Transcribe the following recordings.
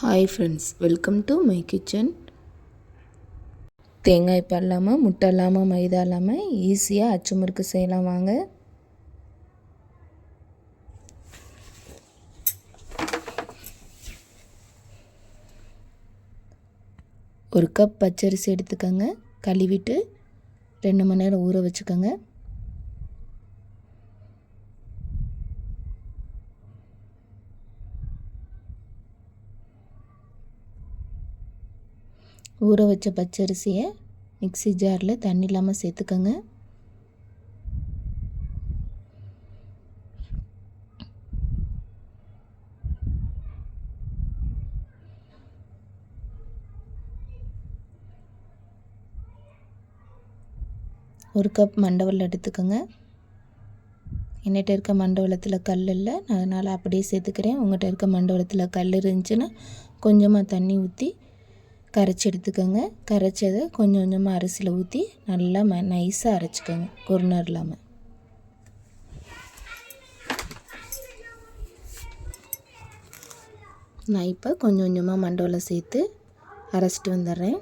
Hi friends welcome to my kitchen தேங்காய் இப்போ இல்லாமல் முட்டை இல்லாமல் மைதா இல்லாமல் ஈஸியாக அச்சு முறுக்கு செய்யலாம் வாங்க. ஒரு கப் பச்சரிசி எடுத்துக்கோங்க. கழுவிட்டு ரெண்டு மணி நேரம் ஊற வச்சுக்கோங்க. ஊற வச்ச பச்சரிசியை மிக்ஸி ஜாரில் தண்ணி இல்லாமல் சேர்த்துக்கோங்க. ஒரு கப் மண்டவல் எடுத்துக்கோங்க. என்னகிட்ட இருக்க மண்டவளத்தில் கல் இல்லை. அதனால் அப்படியே சேர்த்துக்கிறேன். உங்கள்கிட்ட இருக்க மண்டவளத்தில் கல் இருந்துச்சுன்னா கொஞ்சமாக தண்ணி ஊற்றி கரைச்சி எடுத்துக்கோங்க. கரைச்சதை கொஞ்சம் கொஞ்சமாக அரிசியில் ஊற்றி நல்லா ம நைஸாக அரைச்சிக்கோங்க. குருணர் இல்லாமல் நான் இப்போ கொஞ்சம் கொஞ்சமாக மண்டோவில் சேர்த்து அரைச்சிட்டு வந்துடுறேன்.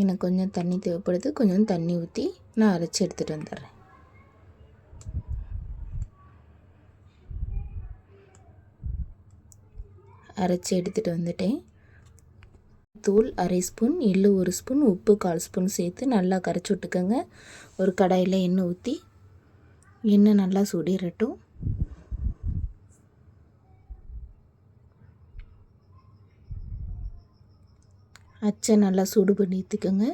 எனக்கு கொஞ்சம் தண்ணி தேவைப்படுது. கொஞ்சம் தண்ணி ஊற்றி நான் அரைச்சி எடுத்துகிட்டு வந்துடுறேன். அரைச்சி எடுத்துகிட்டு வந்துட்டேன். தூள் அரை ஸ்பூன் எள்ளு ஒரு ஸ்பூன் உப்பு கால் ஸ்பூன் சேர்த்து நல்லா கரைச்சி விட்டுக்கோங்க. ஒரு கடாயில் எண்ணெய் ஊற்றி எண்ணெய் நல்லா சுடிரட்டும். அச்சை நல்லா சூடு பண்ணி ஊற்றிக்கோங்க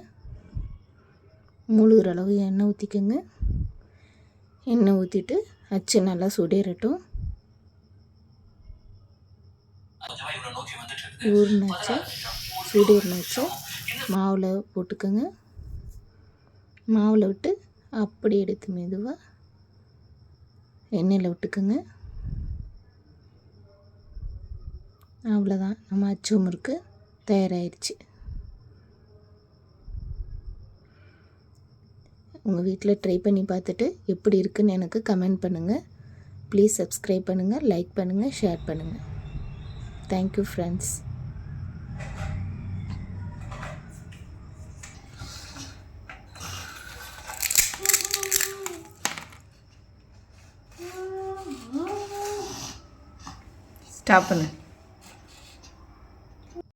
முழுகிற அளவு எண்ணெய் ஊற்றிக்கோங்க எண்ணெய் ஊற்றிட்டு அச்சு நல்லா சுடேறட்டும் ஊறினாச்சு சுடேறினாச்சு மாவில் போட்டுக்கோங்க. மாவில் விட்டு அப்படி எடுத்து மெதுவாக எண்ணெயில் விட்டுக்கோங்க. அவ்வளோதான் நம்ம அச்சு முறுக்கு தயாராகிடுச்சு உங்கள் வீட்டில் ட்ரை பண்ணி பார்த்துட்டு எப்படி இருக்குன்னு எனக்கு கமெண்ட் பண்ணுங்கள் ப்ளீஸ் சப்ஸ்கிரைப் பண்ணுங்கள் லைக் பண்ணுங்கள் ஷேர் பண்ணுங்கள் தேங்க்யூ ஃப்ரெண்ட்ஸ் ஸ்டாப் பண்ணு.